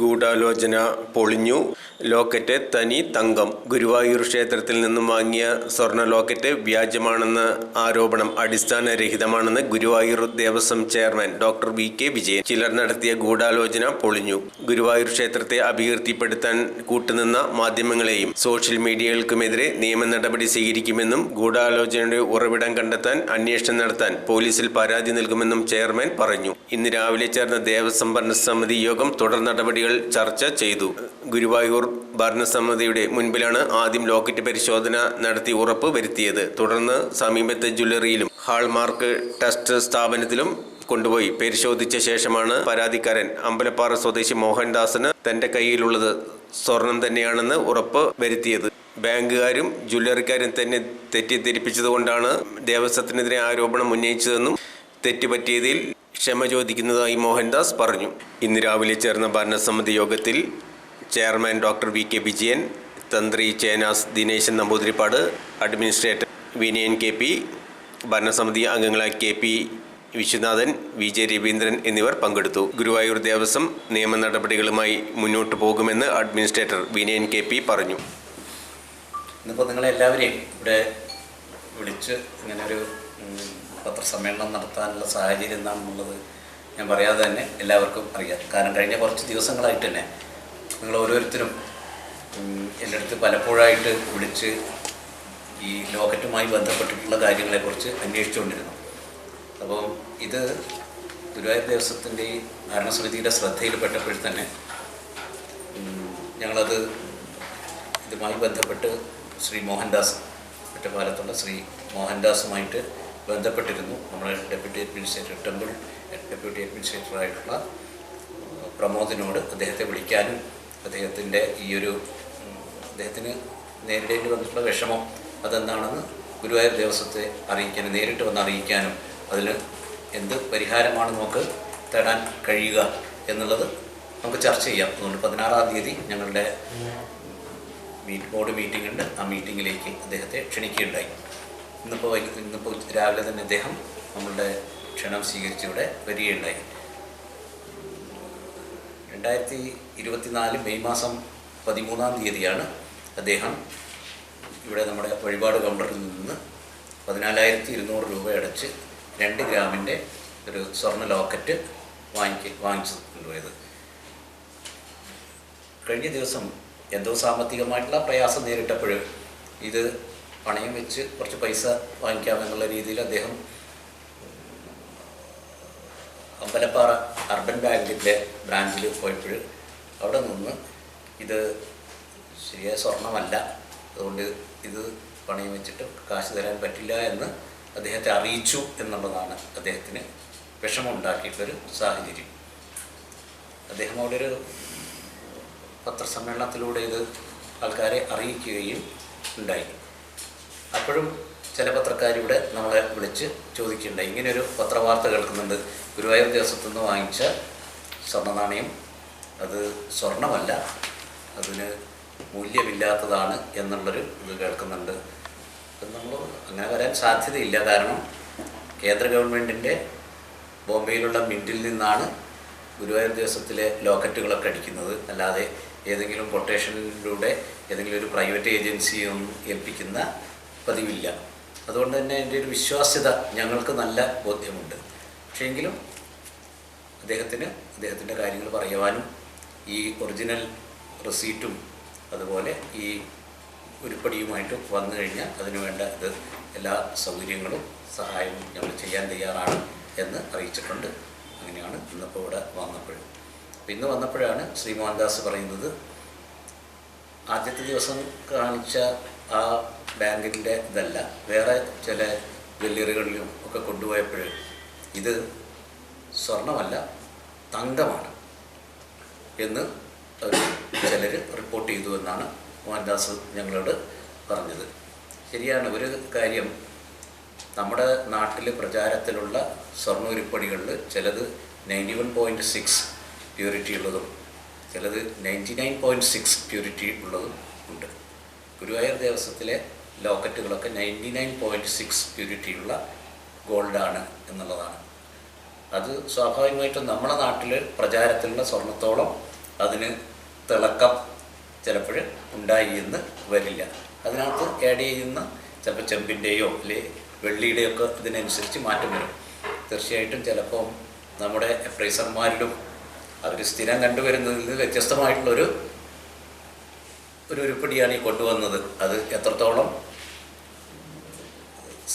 ഗൂഢാലോചന പൊളിഞ്ഞു. ലോക്കറ്റ് തനി തങ്കം. ഗുരുവായൂർ ക്ഷേത്രത്തിൽ നിന്നും വാങ്ങിയ സ്വർണ ലോക്കറ്റ് വ്യാജമാണെന്ന ആരോപണം അടിസ്ഥാനരഹിതമാണെന്ന് Guruvayur Devaswom chairman doctor V K Vijayan. ചിലർ നടത്തിയ ഗൂഢാലോചന പൊളിഞ്ഞു. ഗുരുവായൂർ ക്ഷേത്രത്തെ അപകീർത്തിപ്പെടുത്താൻ കൂട്ടുനിന്ന മാധ്യമങ്ങളെയും സോഷ്യൽ മീഡിയകൾക്കുമെതിരെ നിയമ നടപടി സ്വീകരിക്കുമെന്നും ഗൂഢാലോചനയുടെ ഉറവിടം കണ്ടെത്താൻ അന്വേഷണം നടത്താൻ പോലീസിൽ പരാതി നൽകുമെന്നും ചെയർമാൻ പറഞ്ഞു. ഇന്ന് രാവിലെ ചേർന്ന ദേവസ്വം ഭരണസമിതി യോഗം തുടർ നടപടികൾ ചർച്ച ചെയ്തു. ഗുരുവായൂർ ഭരണസമിതിയുടെ മുൻപിലാണ് ആദ്യം ലോക്കറ്റ് പരിശോധന നടത്തി ഉറപ്പ് വരുത്തിയത്. തുടർന്ന് സമീപത്തെ ജ്വല്ലറിയിലും ഹാൾമാർക്ക് ടെസ്റ്റ് സ്ഥാപനത്തിലും കൊണ്ടുപോയി. പരിശോധിച്ച ശേഷമാണ് പരാതിക്കാരൻ അമ്പലപ്പാറ സ്വദേശി മോഹൻദാസിന് തന്റെ കയ്യിലുള്ളത് സ്വർണം തന്നെയാണെന്ന് ഉറപ്പ് വരുത്തിയത്. ബാങ്കുകാരും ജ്വല്ലറിക്കാരും തന്നെ തെറ്റിദ്ധരിപ്പിച്ചതുകൊണ്ടാണ് ദേവസ്വത്തിനെതിരെ ആരോപണം ഉന്നയിച്ചതെന്നും തെറ്റുപറ്റിയതിൽ ക്ഷമ ചോദിക്കുന്നതായി മോഹൻദാസ് പറഞ്ഞു. ഇന്ന് രാവിലെ ചേർന്ന ഭരണസമിതി യോഗത്തിൽ chairman doctor V K Vijayan തന്ത്രി Chennas Dineshan Namboothiripad administrator Vinayan K P ഭരണസമിതി അംഗങ്ങളായ K P Viswanathan V J Ravindran എന്നിവർ പങ്കെടുത്തു. ഗുരുവായൂർ ദേവസ്വം നിയമ നടപടികളുമായി മുന്നോട്ട് പോകുമെന്ന് അഡ്മിനിസ്ട്രേറ്റർ വിനയൻ കെ പി പറഞ്ഞു. ഇന്നിപ്പോൾ നിങ്ങളെല്ലാവരെയും ഇവിടെ വിളിച്ച് ഇങ്ങനെ ഒരു പത്രസമ്മേളനം നടത്താനുള്ള സാഹചര്യം എന്താണെന്നുള്ളത് ഞാൻ പറയാതെ തന്നെ എല്ലാവർക്കും അറിയാം. കാരണം കഴിഞ്ഞ കുറച്ച് ദിവസങ്ങളായിട്ട് തന്നെ നിങ്ങൾ ഓരോരുത്തരും എന്റെ അടുത്ത് പലപ്പോഴായിട്ട് വിളിച്ച് ഈ ലോക്കറ്റുമായി ബന്ധപ്പെട്ടിട്ടുള്ള കാര്യങ്ങളെക്കുറിച്ച് അന്വേഷിച്ചുകൊണ്ടിരുന്നു. അപ്പം ഇത് ഗുരുവായൂർ ദേവസ്വത്തിന്റെ ഭരണസമിതിയുടെ ശ്രദ്ധയിൽപ്പെട്ടപ്പോൾ തന്നെ ഞങ്ങളത് ഇതുമായി ബന്ധപ്പെട്ട് ശ്രീ മോഹൻദാസ് ഒറ്റപ്പാലത്തുള്ള ശ്രീ മോഹൻദാസുമായിട്ട് ബന്ധപ്പെട്ടിരുന്നു. നമ്മുടെ deputy administrator temple deputy administrator ആയിട്ടുള്ള പ്രമോദിനോട് അദ്ദേഹത്തെ വിളിക്കാനും അദ്ദേഹത്തിന്റെ ഈ ഒരു അദ്ദേഹത്തിന് നേരിടേണ്ടി വന്നിട്ടുള്ള വിഷമം അതെന്താണെന്ന് ഗുരുവായൂർ ദേവസ്വത്തെ അറിയിക്കാനും നേരിട്ട് വന്ന് അറിയിക്കാനും അതിൽ എന്ത് പരിഹാരമാണ് നമുക്ക് തേടാൻ കഴിയുക എന്നുള്ളത് നമുക്ക് ചർച്ച ചെയ്യാം. അതുകൊണ്ട് പതിനാറാം തീയതി ഞങ്ങളുടെ മീറ്റ് ബോർഡ് മീറ്റിംഗ് ഉണ്ട് ആ മീറ്റിങ്ങിലേക്ക് അദ്ദേഹത്തെ ക്ഷണിക്കുകയുണ്ടായി. ഇന്നിപ്പോൾ ഇന്നിപ്പോൾ രാവിലെ തന്നെ അദ്ദേഹം നമ്മളുടെ ക്ഷണം സ്വീകരിച്ച് ഇവിടെ വരികയുണ്ടായി. രണ്ടായിരത്തി ഇരുപത്തിനാല് മെയ് മാസം പതിമൂന്നാം തീയതിയാണ് അദ്ദേഹം ഇവിടെ നമ്മുടെ വഴിപാട് കൗണ്ടറിൽ നിന്ന് പതിനാലായിരത്തി ഇരുന്നൂറ് രൂപ അടച്ച് രണ്ട് ഗ്രാമിന്റെ ഒരു സ്വർണ ലോക്കറ്റ് വാങ്ങിക്ക് വാങ്ങിച്ചു കഴിഞ്ഞ ദിവസം എന്തോ സാമ്പത്തികമായിട്ടുള്ള പ്രയാസം നേരിട്ടപ്പോൾ ഇത് പണയം വെച്ച് കുറച്ച് പൈസ വാങ്ങിക്കാമെന്നുള്ള രീതിയിൽ അദ്ദേഹം അമ്പലപ്പാറ അർബൻ ബാങ്കിന്റെ ബ്രാഞ്ചിൽ പോയപ്പോൾ അവിടെ നിന്ന് ഇത് ശരിയായ സ്വർണമല്ല. അതുകൊണ്ട് ഇത് പണയം വെച്ചിട്ട് കാശ് തരാൻ പറ്റില്ല എന്ന് അദ്ദേഹത്തെ അറിയിച്ചു എന്നുള്ളതാണ് അദ്ദേഹത്തിന് വിഷമമുണ്ടാക്കിയിട്ടൊരു സാഹചര്യം. അദ്ദേഹം അവിടെ ഒരു പത്രസമ്മേളനത്തിലൂടെ ഇത് ആൾക്കാരെ അറിയിക്കുകയും ഉണ്ടായി. അപ്പോഴും ചില പത്രക്കാരിവിടെ നമ്മളെ വിളിച്ച് ചോദിക്കുന്നുണ്ട്. ഇങ്ങനെയൊരു പത്രവാർത്ത കേൾക്കുന്നുണ്ട്. ഗുരുവായൂർ ദേവസ്വത്തു നിന്ന് വാങ്ങിച്ച സ്വർണനാണയം അത് സ്വർണമല്ല അതിന് മൂല്യമില്ലാത്തതാണ് എന്നുള്ളൊരു ഇത് കേൾക്കുന്നുണ്ട്. നമ്മൾ അങ്ങനെ വരാൻ സാധ്യതയില്ല. കാരണം കേന്ദ്ര ഗവൺമെന്റിന്റെ ബോംബെയിലുള്ള മിന്റിൽ നിന്നാണ് ഗുരുവായൂർ ദിവസത്തിലെ ലോക്കറ്റുകളൊക്കെ അടിക്കുന്നത്. അല്ലാതെ ഏതെങ്കിലും കൊട്ടേഷനിലൂടെ ഏതെങ്കിലും ഒരു പ്രൈവറ്റ് ഏജൻസിയൊന്നും ഏൽപ്പിക്കുന്ന പതിവില്ല. അതുകൊണ്ട് തന്നെ എന്റെ ഒരു വിശ്വാസ്യത ഞങ്ങൾക്ക് നല്ല ബോധ്യമുണ്ട്. പക്ഷേങ്കിലും അദ്ദേഹത്തിന് അദ്ദേഹത്തിന്റെ കാര്യങ്ങൾ പറയുവാനും ഈ ഒറിജിനൽ റെസീറ്റും അതുപോലെ ഈ ഉരുപ്പടിയുമായിട്ട് വന്നു കഴിഞ്ഞാൽ അതിനുവേണ്ട ഇത് എല്ലാ സൗകര്യങ്ങളും സഹായവും ഞങ്ങൾ ചെയ്യാൻ തയ്യാറാണ് എന്ന് അറിയിച്ചിട്ടുണ്ട്. അങ്ങനെയാണ് ഇന്നിപ്പോൾ ഇവിടെ വന്നപ്പോൾ ഇന്ന് വന്നപ്പോഴാണ് ശ്രീ മോഹൻദാസ് പറയുന്നത് ആദ്യത്തെ ദിവസം കാണിച്ച ആ ബാങ്കിന്റെ ഇതല്ല. വേറെ ചില ജ്വല്ലറികളിലും ഒക്കെ കൊണ്ടുപോയപ്പോൾ ഇത് സ്വർണമല്ല തങ്കമാണ് എന്ന് ചിലർ റിപ്പോർട്ട് ചെയ്തു എന്നാണ് മോഹൻദാസ് ഞങ്ങളോട് പറഞ്ഞത്. ശരിയാണ് ഒരു കാര്യം നമ്മുടെ നാട്ടിൽ പ്രചാരത്തിലുള്ള സ്വർണ ഉരുപ്പടികളിൽ ചിലത് ninety one point six purity ഉള്ളതും ചിലത് ninety nine point six purity ഉള്ളതും ഉണ്ട്. ഗുരുവായൂർ ദേവസ്വത്തിലെ ലോക്കറ്റുകളൊക്കെ നയന്റി നയൻ പോയിന്റ് സിക്സ് പ്യൂരിറ്റിയുള്ള ഗോൾഡാണ് എന്നുള്ളതാണ്. അത് സ്വാഭാവികമായിട്ടും നമ്മുടെ നാട്ടിൽ പ്രചാരത്തിലുള്ള സ്വർണത്തോളം അതിന് തിളക്കം ചിലപ്പോൾ ഉണ്ടായി എന്ന് വരില്ല. അതിനകത്ത് ആഡ് ചെയ്യുന്ന ചിലപ്പോൾ ചെമ്പിന്റെയോ അല്ലെ വെള്ളിയുടെയോ ഒക്കെ ഇതിനനുസരിച്ച് മാറ്റം വരും. തീർച്ചയായിട്ടും ചിലപ്പോൾ നമ്മുടെ എഫ്രൈസർമാരിലും അവർ സ്ഥിരം കണ്ടുവരുന്നതിൽ നിന്ന് വ്യത്യസ്തമായിട്ടുള്ളൊരു ഒരു ഉരുപ്പടിയാണ് ഈ കൊണ്ടുവന്നത്. അത് എത്രത്തോളം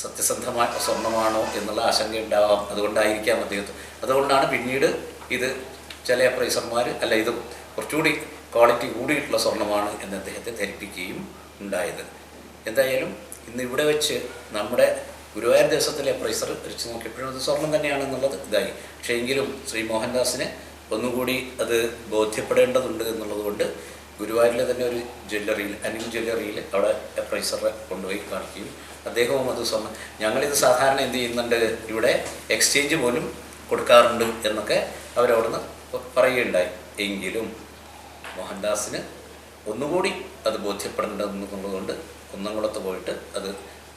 സത്യസന്ധമായ സ്വർണമാണോ എന്നുള്ള ആശങ്ക ഉണ്ടാവാം അതുകൊണ്ടായിരിക്കാം അദ്ദേഹത്തിന് അതുകൊണ്ടാണ് പിന്നീട് ഇത് ചില അപ്രൈസർമാർ അല്ല ഇത് കുറച്ചുകൂടി ക്വാളിറ്റി കൂടിയിട്ടുള്ള സ്വർണമാണ് എന്ന് അദ്ദേഹത്തെ ധരിപ്പിക്കുകയും ഉണ്ടായത്. എന്തായാലും ഇന്ന് ഇവിടെ വെച്ച് നമ്മുടെ ഗുരുവായൂർ ദിവസത്തിലെ പ്രൈസർ വെച്ച് നോക്കിയപ്പോഴും അത് സ്വർണം തന്നെയാണെന്നുള്ളത് ഇതായി. പക്ഷേ എങ്കിലും ശ്രീ മോഹൻദാസിന് ഒന്നുകൂടി അത് ബോധ്യപ്പെടേണ്ടതുണ്ട് എന്നുള്ളത് കൊണ്ട് ഗുരുവായൂരിലെ തന്നെ ഒരു ജ്വല്ലറിയിൽ അനിൽ ജ്വല്ലറിയിൽ അവിടെ അപ്രൈസറെ കൊണ്ടുപോയി കാണിക്കുകയും അദ്ദേഹവും അത് സമ ഞങ്ങളിത് സാധാരണ എന്ത് ചെയ്യുന്നുണ്ട് ഇവിടെ എക്സ്ചേഞ്ച് പോലും കൊടുക്കാറുണ്ട് എന്നൊക്കെ അവരവിടുന്ന് പറയുകയുണ്ടായി. എങ്കിലും മോഹൻദാസിന് ഒന്നുകൂടി അത് ബോധ്യപ്പെടേണ്ടതെന്നുള്ളതുകൊണ്ട് കുന്നംകുളത്ത് പോയിട്ട് അത്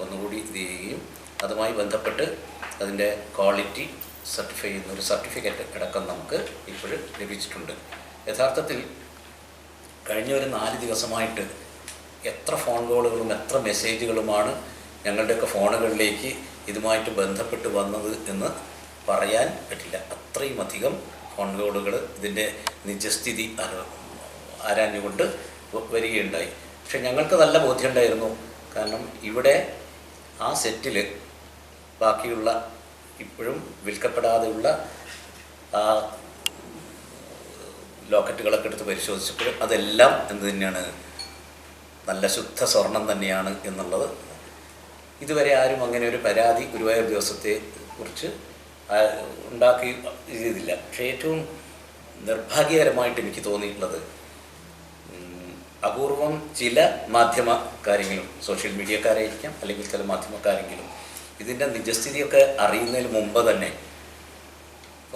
ഒന്നുകൂടി ഇത് ചെയ്യുകയും അതുമായി ബന്ധപ്പെട്ട് അതിന്റെ ക്വാളിറ്റി സർട്ടിഫൈ ചെയ്യുന്ന ഒരു സർട്ടിഫിക്കറ്റ് അടക്കം നമുക്ക് ഇപ്പോഴും ലഭിച്ചിട്ടുണ്ട്. യഥാർത്ഥത്തിൽ കഴിഞ്ഞ ഒരു നാല് ദിവസമായിട്ട് എത്ര ഫോൺ കോളുകളും എത്ര മെസ്സേജുകളുമാണ് ഞങ്ങളുടെയൊക്കെ ഫോണുകളിലേക്ക് ഇതുമായിട്ട് ബന്ധപ്പെട്ട് വന്നത് എന്ന് പറയാൻ പറ്റില്ല. അത്രയും അധികം ഫോൺ കോളുകൾ ഇതിന്റെ നിജസ്ഥിതി ആരാഞ്ഞുകൊണ്ട് വരികയുണ്ടായി. പക്ഷെ ഞങ്ങൾക്ക് നല്ല ബോധ്യമുണ്ടായിരുന്നു കാരണം ഇവിടെ ആ സെറ്റിൽ ബാക്കിയുള്ള ഇപ്പോഴും വിൽക്കപ്പെടാതെയുള്ള ലോക്കറ്റുകളൊക്കെ എടുത്ത് പരിശോധിച്ചപ്പോൾ അതെല്ലാം എന്ത് തന്നെയാണ്? നല്ല ശുദ്ധ സ്വർണം തന്നെയാണ് എന്നുള്ളത്. ഇതുവരെ ആരും അങ്ങനെ ഒരു പരാതി ഗുരുവായൂർ ദിവസത്തെ കുറിച്ച് ഉണ്ടാക്കി ചെയ്തില്ല. പക്ഷേ ഏറ്റവും നിർഭാഗ്യകരമായിട്ട് എനിക്ക് തോന്നിയിട്ടുള്ളത് അപൂർവം ചില മാധ്യമ കാര്യങ്ങളും സോഷ്യൽ മീഡിയക്കാരായിരിക്കാം അല്ലെങ്കിൽ ചില മാധ്യമക്കാരെങ്കിലും ഇതിന്റെ നിജസ്ഥിതിയൊക്കെ അറിയുന്നതിന് മുമ്പ് തന്നെ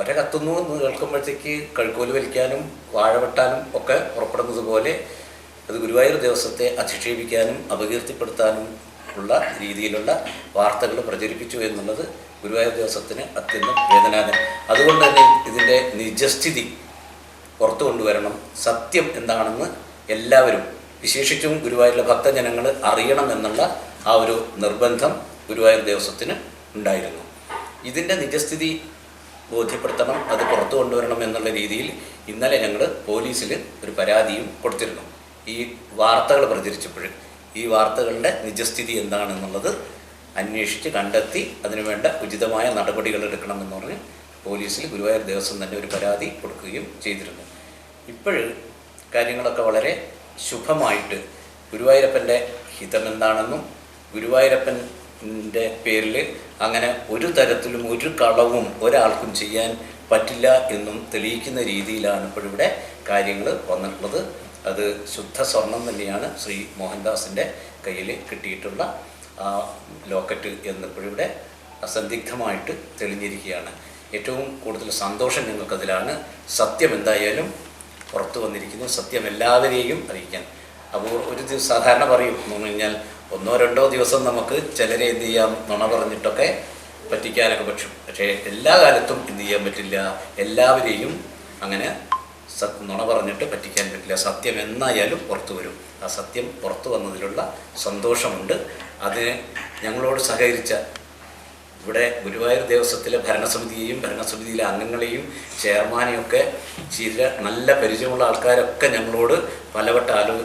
ഒര കത്തുന്നു എന്ന് കേൾക്കുമ്പോഴത്തേക്ക് കഴുക്കോൽ വലിക്കാനും വാഴ വെട്ടാനും ഒക്കെ പുറപ്പെടുന്നത് പോലെ അത് ഗുരുവായൂർ ദിവസത്തെ അധിക്ഷേപിക്കാനും അപകീർത്തിപ്പെടുത്താനും ഉള്ള രീതിയിലുള്ള വാർത്തകൾ പ്രചരിപ്പിച്ചു എന്നുള്ളത് ഗുരുവായൂർ ദിവസത്തിന് അത്യന്തം വേദനാജനം അതുകൊണ്ട് തന്നെ ഇതിന്റെ നിജസ്ഥിതി പുറത്തു കൊണ്ടുവരണം. സത്യം എന്താണെന്ന് എല്ലാവരും വിശേഷിച്ചും ഗുരുവായൂരിലെ ഭക്തജനങ്ങൾ അറിയണം എന്നുള്ള ആ ഒരു നിർബന്ധം ഗുരുവായൂർ ദിവസത്തിന് ഉണ്ടായിരുന്നു. ഇതിന്റെ നിജസ്ഥിതി ബോധ്യപ്പെടുത്തണം അത് പുറത്തു കൊണ്ടുവരണം എന്നുള്ള രീതിയിൽ ഇന്നലെ ഞങ്ങൾ പോലീസിൽ ഒരു പരാതിയും കൊടുത്തിരുന്നു. ഈ വാർത്തകൾ പ്രചരിച്ചപ്പോൾ ഈ വാർത്തകളുടെ നിജസ്ഥിതി എന്താണെന്നുള്ളത് അന്വേഷിച്ച് കണ്ടെത്തി അതിനുവേണ്ട ഉചിതമായ നടപടികൾ എടുക്കണമെന്ന് പറഞ്ഞ് പോലീസിൽ ഗുരുവായൂർ ദേവസ്വം തന്നെ ഒരു പരാതി കൊടുക്കുകയും ചെയ്തിരുന്നു. ഇപ്പോൾ കാര്യങ്ങളൊക്കെ വളരെ ശുഭമായിട്ട് ഗുരുവായൂരപ്പന്റെ ഹിതമെന്താണെന്നും ഗുരുവായൂരപ്പന്റെ പേരിൽ അങ്ങനെ ഒരു തരത്തിലും ഒരു കളവും ഒരാൾക്കും ചെയ്യാൻ പറ്റില്ല എന്നും തെളിയിക്കുന്ന രീതിയിലാണ് ഇപ്പോഴിവിടെ കാര്യങ്ങൾ വന്നിട്ടുള്ളത്. അത് ശുദ്ധ സ്വർണം തന്നെയാണ് ശ്രീ മോഹൻദാസിന്റെ കയ്യിൽ കിട്ടിയിട്ടുള്ള ആ ലോക്കറ്റ് എന്നിപ്പോഴിവിടെ അസന്ദിഗ്ധമായിട്ട് തെളിഞ്ഞിരിക്കുകയാണ്. ഏറ്റവും കൂടുതൽ സന്തോഷം ഞങ്ങൾക്കതിലാണ്. സത്യം എന്തായാലും പുറത്തു വന്നിരിക്കുന്നു. സത്യം എല്ലാവരെയും അറിയിക്കാൻ. അപ്പോൾ ഒരു സാധാരണ പറയും എന്ന് പറഞ്ഞു കഴിഞ്ഞാൽ ഒന്നോ രണ്ടോ ദിവസം നമുക്ക് ചിലരെ എന്ത് ചെയ്യാം? നുണ പറഞ്ഞിട്ടൊക്കെ പറ്റിക്കാനൊക്കെ പറ്റും. പക്ഷേ എല്ലാ കാലത്തും എന്ത് ചെയ്യാൻ പറ്റില്ല? എല്ലാവരെയും അങ്ങനെ സത് നുണ പറഞ്ഞിട്ട് പറ്റിക്കാൻ പറ്റില്ല. സത്യം എന്നായാലും പുറത്തു വരും. ആ സത്യം പുറത്തു വന്നതിലുള്ള സന്തോഷമുണ്ട്. അതിന് ഞങ്ങളോട് സഹകരിച്ച ഇവിടെ ഗുരുവായൂർ ദേവസ്വത്തിലെ ഭരണസമിതിയെയും ഭരണസമിതിയിലെ അംഗങ്ങളെയും ചെയർമാനെയും ഒക്കെ ചില നല്ല പരിചയമുള്ള ആൾക്കാരൊക്കെ ഞങ്ങളോട് പലവട്ടം ആലോ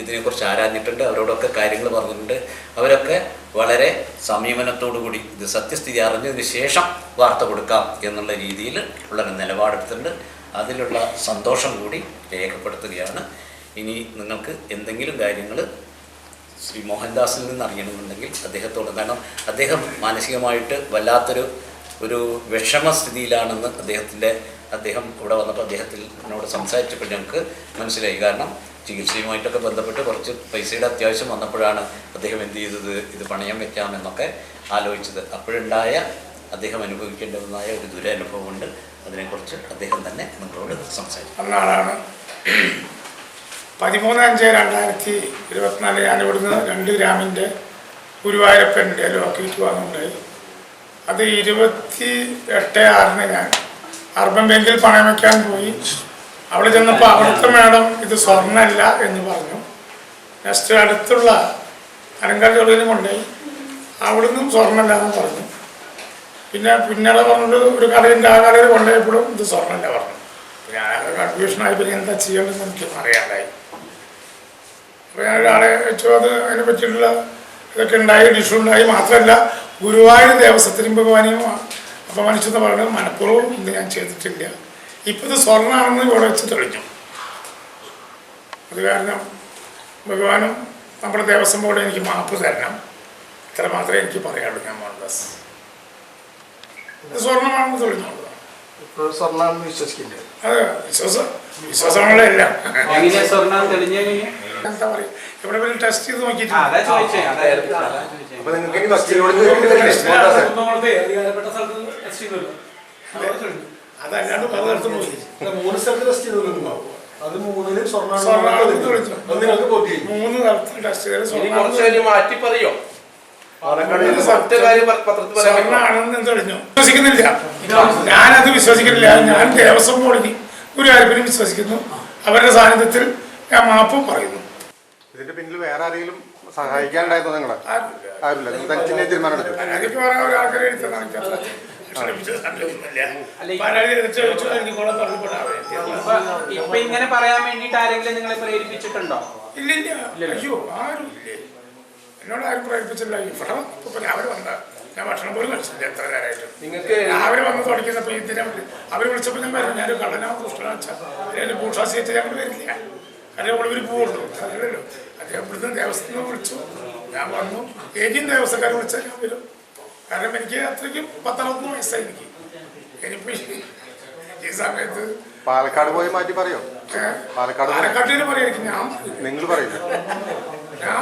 ഇതിനെക്കുറിച്ച് ആരാഞ്ഞിട്ടുണ്ട് അവരോടൊക്കെ കാര്യങ്ങൾ പറഞ്ഞിട്ടുണ്ട്. അവരൊക്കെ വളരെ സംയമനത്തോടുകൂടി ഇത് സത്യസ്ഥിതി അറിഞ്ഞതിന് ശേഷം വാർത്ത കൊടുക്കാം എന്നുള്ള രീതിയിൽ ഉള്ള ഒരു നിലപാടെടുത്തിട്ടുണ്ട്. അതിലുള്ള സന്തോഷം കൂടി രേഖപ്പെടുത്തുകയാണ്. ഇനി നിങ്ങൾക്ക് എന്തെങ്കിലും കാര്യങ്ങൾ ശ്രീ മോഹൻദാസിൽ നിന്ന് അറിയണമെന്നുണ്ടെങ്കിൽ അദ്ദേഹത്തോട് കാരണം അദ്ദേഹം മാനസികമായിട്ട് വല്ലാത്തൊരു ഒരു വിഷമസ്ഥിതിയിലാണെന്ന് അദ്ദേഹത്തിന്റെ അദ്ദേഹം ഇവിടെ വന്നപ്പോൾ അദ്ദേഹത്തിനോട് സംസാരിച്ചപ്പോൾ ഞങ്ങൾക്ക് മനസ്സിലായി. കാരണം ചികിത്സയുമായിട്ടൊക്കെ ബന്ധപ്പെട്ട് കുറച്ച് പൈസയുടെ അത്യാവശ്യം വന്നപ്പോഴാണ് അദ്ദേഹം എന്ത് ചെയ്തത്? ഇത് പണയം വെക്കാമെന്നൊക്കെ ആലോചിച്ചത്. അപ്പോഴുണ്ടായ അദ്ദേഹം അനുഭവിക്കേണ്ടതായ ഒരു ദുരനുഭവമുണ്ട് അതിനെക്കുറിച്ച് അദ്ദേഹം തന്നെ നിങ്ങളോട് സംസാരിക്കും അന്നാളാണ് പതിമൂന്ന് അഞ്ച് രണ്ടായിരത്തി ഇരുപത്തിനാല് ഞാൻ ഇവിടുന്ന് രണ്ട് ഗ്രാമിന്റെ ഗുരുവായൂരപ്പന്റെ ലോക്കിലേക്ക് വാങ്ങുന്നുണ്ടായി അത് ഇരുപത്തി എട്ട് ആറിന് ഞാൻ അർബൻ ബാങ്കിൽ പണയം വയ്ക്കാൻ പോയി. അവിടെ ചെന്നപ്പോൾ അവിടുത്തെ മേഡം ഇത് സ്വർണമല്ല എന്ന് പറഞ്ഞു. നെക്സ്റ്റ് അടുത്തുള്ള അലങ്കാട് തൊഴിലും കൊണ്ടുപോയി. അവിടുന്നും സ്വർണമല്ല എന്ന് പറഞ്ഞു. പിന്നെ പിന്നീട് പറഞ്ഞത് ഒരു കടയുണ്ട് ആ കടയിൽ കൊണ്ടുപോയപ്പോഴും ഇത് സ്വർണമല്ല പറഞ്ഞു. ഞാൻ കൺഫ്യൂഷനായി പിന്നെ എന്താ ചെയ്യണമെന്ന് എനിക്ക് അറിയാണ്ടായി. അപ്പോൾ ഞാൻ ഒരാളെ വെച്ചു അത് അതിനെ പറ്റിയിട്ടുള്ള ഇതൊക്കെ ഉണ്ടായി വിഷു ഉണ്ടായി മാത്രമല്ല ഗുരുവായൂർ ദേവസ്വത്തിനും ഭഗവാനെയും അപമാനിച്ചെന്ന് പറയുന്നത് മനഃപൂർവം ഇത് ഞാൻ ചെയ്തിട്ടില്ല. ഇപ്പം ഇത് സ്വർണമാണെന്ന് ഇവിടെ വെച്ച് തെളിഞ്ഞു. അത് കാരണം ഭഗവാനും നമ്മുടെ ദേവസ്വം ബോർഡ് എനിക്ക് മാപ്പ് തരണം. ഇത്ര മാത്രമേ എനിക്ക് പറയാനുള്ളൂ ഞാൻ മോഹൻദാസ്. സ്വർണമാണെന്ന് തെളിഞ്ഞു. ഇപ്പോൾ സ്വർണാണെന്ന് വിശ്വാസം എല്ലാം സ്വർണം തെളിഞ്ഞു കഴിഞ്ഞാൽ എന്താ പറയുക ടെസ്റ്റ് ചെയ്ത് സ്ഥലത്ത് മൂന്ന് സ്ഥലത്ത് ടെസ്റ്റ് അത് മൂന്നിൽ മൂന്ന് ടെസ്റ്റ് മാറ്റി പറയോ സ്വർണാണെന്ന് തെളിഞ്ഞു. വിശ്വസിക്കുന്നില്ല. ഞാനത് വിശ്വസിക്കുന്നില്ല. ഞാൻ ദേവസ്വം ബോർഡിന് ഗുരുവായൂരപ്പനും വിശ്വസിക്കുന്നു. അവരുടെ സാന്നിധ്യത്തിൽ ഞാൻ മാപ്പ് പറയുന്നു. ഇതിന്റെ പിന്നിൽ വേറെ ആരെങ്കിലും സഹായിക്കാനുണ്ടായിരുന്നോ നിങ്ങളെ? ആരുമില്ല. ഇപ്പൊ ഇങ്ങനെ പറയാൻ വേണ്ടിട്ട് ആരെങ്കിലും നിങ്ങളെ പ്രേരിപ്പിച്ചിട്ടുണ്ടോ? ഇല്ല അയ്യോ ആരുമില്ലേ? എന്നോട് ആരും പ്രേരിപ്പിച്ചില്ല ഇവിടെ ഇപ്പൊ രാവിലെ വന്ന ഞാൻ ഭക്ഷണം പോലും കഴിച്ചില്ല എത്ര നേരമായിട്ട് നിങ്ങൾക്ക് രാവിലെ വന്ന് തുടങ്ങിയപ്പോ ഇതിനെ അവർ വിളിച്ചപ്പോൾ ഞാൻ പറഞ്ഞു ഞാനൊരു കള്ളനാ ദുഷ്ടനാ വെച്ചാൽ ഭൂഷാ സീറ്റ് ഞങ്ങൾ വരില്ല കാരണം ഇവിടെ ഒരു പൂവുള്ളൂ. അതല്ലല്ലോ. അദ്ദേഹം ഇവിടുന്ന് ദേവസ്ഥത്തിൽ നിന്ന് വിളിച്ചു. ഞാൻ വന്നു. ഏതും ദേവസ്വക്കാരെ വിളിച്ചാൽ ഞാൻ വരും കാരണം എനിക്ക് അത്രയ്ക്കും പത്തറുപത്തൊന്ന് വയസ്സായി എനിക്ക്. ഇനിയിപ്പോ ഈ- ഈ സമയത്ത് പാലക്കാട് പോയി മാറ്റി പറയോ? പാലക്കാട് പാലക്കാട്ടിന് പറയായിരിക്കും. ഞാൻ പറയില്ല. നിങ്ങൾ പറയില്ല. ഞാൻ